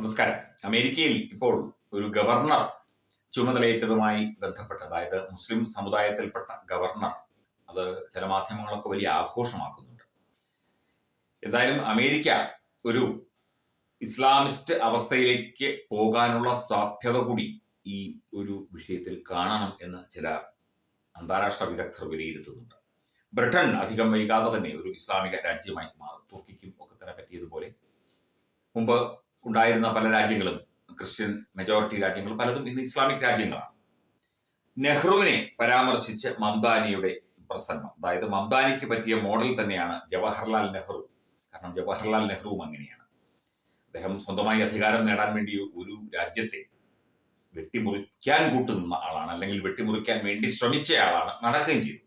നമസ്കാരം. അമേരിക്കയിൽ ഇപ്പോൾ ഒരു ഗവർണർ ചുമതലയേറ്റതുമായി ബന്ധപ്പെട്ട് അതായത് മുസ്ലിം സമുദായത്തിൽപ്പെട്ട ഗവർണർ അത് ചില മാധ്യമങ്ങളൊക്കെ വലിയ ആഘോഷമാക്കുന്നുണ്ട്. എന്തായാലും അമേരിക്ക ഒരു ഇസ്ലാമിസ്റ്റ് അവസ്ഥയിലേക്ക് പോകാനുള്ള സാധ്യത കൂടി ഈ ഒരു വിഷയത്തിൽ കാണണം എന്ന് ചില അന്താരാഷ്ട്ര വിദഗ്ധർ വിലയിരുത്തുന്നുണ്ട്. ബ്രിട്ടൻ അധികം വൈകാതെ തന്നെ ഒരു ഇസ്ലാമിക രാജ്യമായി മാറും. തുർക്കിക്കും ഒക്കെ തന്നെ പറ്റിയതുപോലെ. മുമ്പ് ഉണ്ടായിരുന്ന പല രാജ്യങ്ങളും ക്രിസ്ത്യൻ മെജോറിറ്റി രാജ്യങ്ങൾ പലതും ഇന്ന് ഇസ്ലാമിക് രാജ്യങ്ങളാണ്. നെഹ്റുവിനെ പരാമർശിച്ച് മംദാനിയുടെ പ്രസംഗം. അതായത് മംദാനിക്ക് പറ്റിയ മോഡൽ തന്നെയാണ് ജവഹർലാൽ നെഹ്റു. കാരണം ജവഹർലാൽ നെഹ്റുവും അങ്ങനെയാണ്. അദ്ദേഹം സ്വന്തമായി അധികാരം നേടാൻ വേണ്ടി ഒരു രാജ്യത്തെ വെട്ടിമുറിക്കാൻ കൂട്ടുനിന്ന ആളാണ് അല്ലെങ്കിൽ വെട്ടിമുറിക്കാൻ വേണ്ടി ശ്രമിച്ച ആളാണ് നടക്കുകയും ചെയ്തു.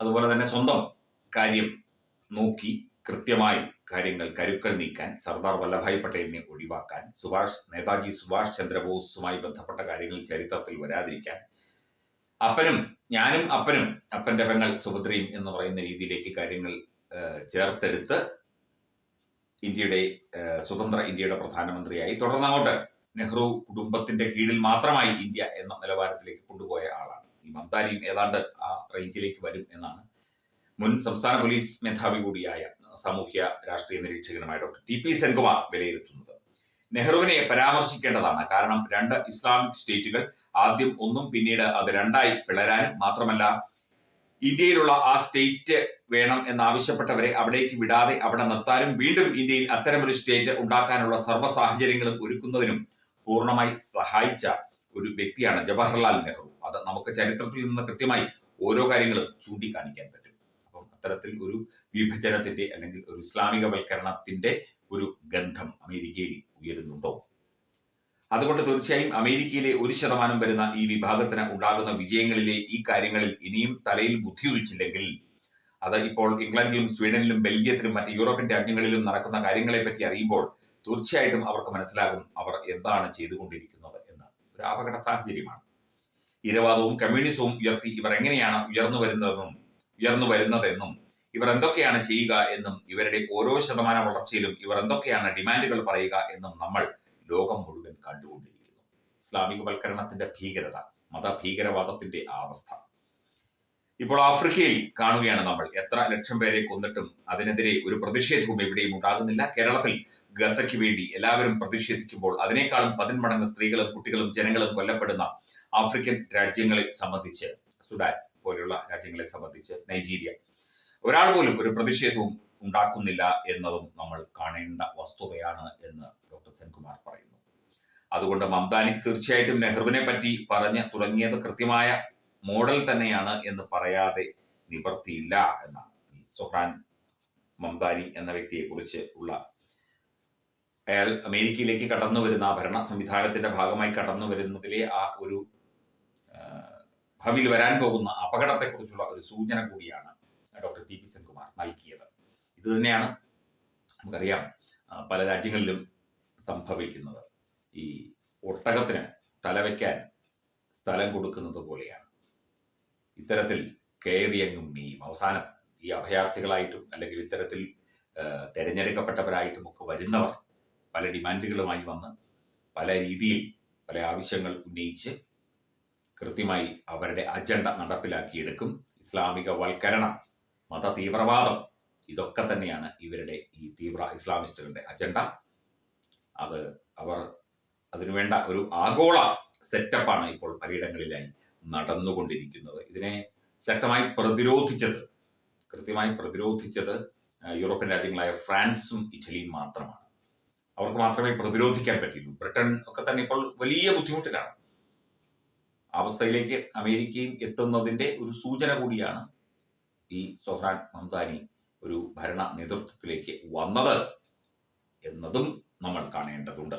അതുപോലെ തന്നെ സ്വന്തം കാര്യം നോക്കി കൃത്യമായി കാര്യങ്ങൾ കരുക്കൾ നീക്കാൻ സർദാർ വല്ലഭായ് പട്ടേലിനെ ഒഴിവാക്കാൻ സുഭാഷ് നേതാജി സുഭാഷ് ചന്ദ്രബോസുമായി ബന്ധപ്പെട്ട കാര്യങ്ങൾ ചരിത്രത്തിൽ വരാതിരിക്കാൻ അപ്പനും ഞാനും അപ്പനും അപ്പന്റെ പെങ്ങൾ സുഭദ്രയും എന്ന് പറയുന്ന രീതിയിലേക്ക് കാര്യങ്ങൾ ചേർത്തെടുത്ത് ഇന്ത്യയുടെ സ്വതന്ത്ര ഇന്ത്യയുടെ പ്രധാനമന്ത്രിയായി. തുടർന്ന് അങ്ങോട്ട് നെഹ്റു കുടുംബത്തിന്റെ കീഴിൽ മാത്രമായി ഇന്ത്യ എന്ന നിലവാരത്തിലേക്ക് കൊണ്ടുപോയ ആളാണ്. ഈ മമതാരിയും ഏതാണ്ട് ആ റേഞ്ചിലേക്ക് വരും എന്നാണ് മുൻ സംസ്ഥാന പോലീസ് മേധാവി കൂടിയായ സാമൂഹ്യ രാഷ്ട്രീയ നിരീക്ഷകനുമായ ഡോക്ടർ ടി പി സെൻകുമാർ വിലയിരുത്തുന്നത്. നെഹ്റുവിനെ പരാമർശിക്കേണ്ടതാണ്. കാരണം രണ്ട് ഇസ്ലാമിക് സ്റ്റേറ്റുകൾ ആദ്യം ഒന്നും പിന്നീട് അത് രണ്ടായി പിളരാനും മാത്രമല്ല ഇന്ത്യയിലുള്ള ആ സ്റ്റേറ്റ് വേണം എന്നാവശ്യപ്പെട്ടവരെ അവിടേക്ക് വിടാതെ അവിടെ നിർത്താനും വീണ്ടും ഇന്ത്യയിൽ അത്തരമൊരു സ്റ്റേറ്റ് ഉണ്ടാക്കാനുള്ള സർവ സാഹചര്യങ്ങളും ഒരുക്കുന്നതിനും പൂർണമായി സഹായിച്ച ഒരു വ്യക്തിയാണ് ജവഹർലാൽ നെഹ്റു. അത് നമുക്ക് ചരിത്രത്തിൽ നിന്ന് കൃത്യമായി ഓരോ കാര്യങ്ങളും ചൂണ്ടിക്കാണിക്കാൻ പറ്റും. അത്തരത്തിൽ ഒരു വിഭജനത്തിന്റെ അല്ലെങ്കിൽ ഒരു ഇസ്ലാമികവൽക്കരണത്തിന്റെ ഒരു ഗന്ധം അമേരിക്കയിൽ ഉയരുന്നുണ്ടോ? അതുകൊണ്ട് തീർച്ചയായും അമേരിക്കയിലെ ഒരു ശതമാനം വരുന്ന ഈ വിഭാഗത്തിന് ഉണ്ടാകുന്ന വിജയങ്ങളിലെ ഈ കാര്യങ്ങളിൽ ഇനിയും തലയിൽ ബുദ്ധി ഉദിച്ചില്ലെങ്കിൽ അത് ഇപ്പോൾ ഇംഗ്ലണ്ടിലും സ്വീഡനിലും ബെൽജിയത്തിലും മറ്റ് യൂറോപ്യൻ രാജ്യങ്ങളിലും നടക്കുന്ന കാര്യങ്ങളെ പറ്റി അറിയുമ്പോൾ തീർച്ചയായിട്ടും അവർക്ക് മനസ്സിലാകും അവർ എന്താണ് ചെയ്തുകൊണ്ടിരിക്കുന്നത് എന്ന്. ഒരു അപകട സാഹചര്യമാണ്. ഇരവാദവും കമ്മ്യൂണിസവും ഉയർത്തി ഇവർ എങ്ങനെയാണ് ഉയർന്നു വരുന്നതെന്നും ഉയർന്നു വരുന്നതെന്നും ഇവർ എന്തൊക്കെയാണ് ചെയ്യുക എന്നും ഇവരുടെ ഓരോ ശതമാന വളർച്ചയിലും ഇവർ എന്തൊക്കെയാണ് ഡിമാൻഡുകൾ പറയുക എന്നും നമ്മൾ ലോകം മുഴുവൻ കണ്ടുകൊണ്ടിരിക്കുന്നു. ഇസ്ലാമിക ഇസ്ലാമികവൽക്കരണത്തിന്റെ ഭീകരത മതഭീകരവാദത്തിന്റെ അവസ്ഥ. ഇപ്പോൾ ആഫ്രിക്കയിൽ കാണുകയാണ് നമ്മൾ എത്ര ലക്ഷം പേരെ കൊന്നിട്ടും അതിനെതിരെ ഒരു പ്രതിഷേധവും എവിടെയും ഉണ്ടാകുന്നില്ല. കേരളത്തിൽ ഗസയ്ക്ക് വേണ്ടി എല്ലാവരും പ്രതിഷേധിക്കുമ്പോൾ അതിനേക്കാളും പതിന്മടങ്ങ് സ്ത്രീകളും കുട്ടികളും ജനങ്ങളും കൊല്ലപ്പെടുന്ന ആഫ്രിക്കൻ രാജ്യങ്ങളെ സംബന്ധിച്ച് സുഡാൻ പോലെയുള്ള രാജ്യങ്ങളെ സംബന്ധിച്ച് നൈജീരിയ. ഒരാൾ പോലും ഒരു പ്രതിഷേധവും ഉണ്ടാക്കുന്നില്ല എന്നതും നമ്മൾ കാണേണ്ട വസ്തുതയാണ് എന്ന് ഡോക്ടർ സെൻകുമാർ പറയുന്നു. അതുകൊണ്ട് മംതാനിക്ക് തീർച്ചയായിട്ടും നെഹ്റുവിനെ പറ്റി പറഞ്ഞ് തുടങ്ങിയത് കൃത്യമായ മോഡൽ തന്നെയാണ് എന്ന് പറയാതെ നിവർത്തിയില്ല എന്നാണ്. സുഹ്രാൻ മംതാനി എന്ന വ്യക്തിയെ കുറിച്ച് ഉള്ള അയാൾ അമേരിക്കയിലേക്ക് കടന്നു വരുന്ന ഭരണ സംവിധാനത്തിന്റെ ഭാഗമായി കടന്നു വരുന്നതിലെ ആ ഒരു ഭാവിയിൽ വരാൻ പോകുന്ന അപകടത്തെക്കുറിച്ചുള്ള ഒരു സൂചന കൂടിയാണ് ഡോക്ടർ ടി പി സെൻകുമാർ നൽകിയത്. ഇത് തന്നെയാണ് നമുക്കറിയാം പല രാജ്യങ്ങളിലും സംഭവിക്കുന്നത്. ഈ ഒട്ടകത്തിന് തലവെക്കാൻ സ്ഥലം കൊടുക്കുന്നത് പോലെയാണ്. ഇത്തരത്തിൽ കയറിയങ്ങും മീയും അവസാനം ഈ അഭയാർത്ഥികളായിട്ടും അല്ലെങ്കിൽ ഇത്തരത്തിൽ തെരഞ്ഞെടുക്കപ്പെട്ടവരായിട്ടും ഒക്കെ വരുന്നവർ പല ഡിമാൻഡുകളുമായി വന്ന് പല രീതിയിൽ പല ആവശ്യങ്ങൾ ഉന്നയിച്ച് കൃത്യമായി അവരുടെ അജണ്ട നടപ്പിലാക്കിയെടുക്കും. ഇസ്ലാമിക വൽക്കരണം മത തീവ്രവാദം ഇതൊക്കെ തന്നെയാണ് ഇവരുടെ ഈ തീവ്ര ഇസ്ലാമിസ്റ്റുകളുടെ അജണ്ട. അത് അവർ അതിനുവേണ്ട ഒരു ആഗോള സെറ്റപ്പാണ് ഇപ്പോൾ പലയിടങ്ങളിലായി നടന്നുകൊണ്ടിരിക്കുന്നത്. ഇതിനെ ശക്തമായി പ്രതിരോധിച്ചത് കൃത്യമായി പ്രതിരോധിച്ചത് യൂറോപ്യൻ രാജ്യങ്ങളായ ഫ്രാൻസും ഇറ്റലിയും മാത്രമാണ്. അവർക്ക് മാത്രമേ പ്രതിരോധിക്കാൻ പറ്റിയുള്ളൂ ബ്രിട്ടൻ ഒക്കെ തന്നെ ഇപ്പോൾ വലിയ ബുദ്ധിമുട്ടിലാണ്. അവസ്ഥയിലേക്ക് അമേരിക്കയും എത്തുന്നതിന്റെ ഒരു സൂചന കൂടിയാണ് ഈ സൊഹ്രാൻ മംതാനി ഒരു ഭരണ നേതൃത്വത്തിലേക്ക് വന്നത് എന്നതും നമ്മൾ കാണേണ്ടതുണ്ട്.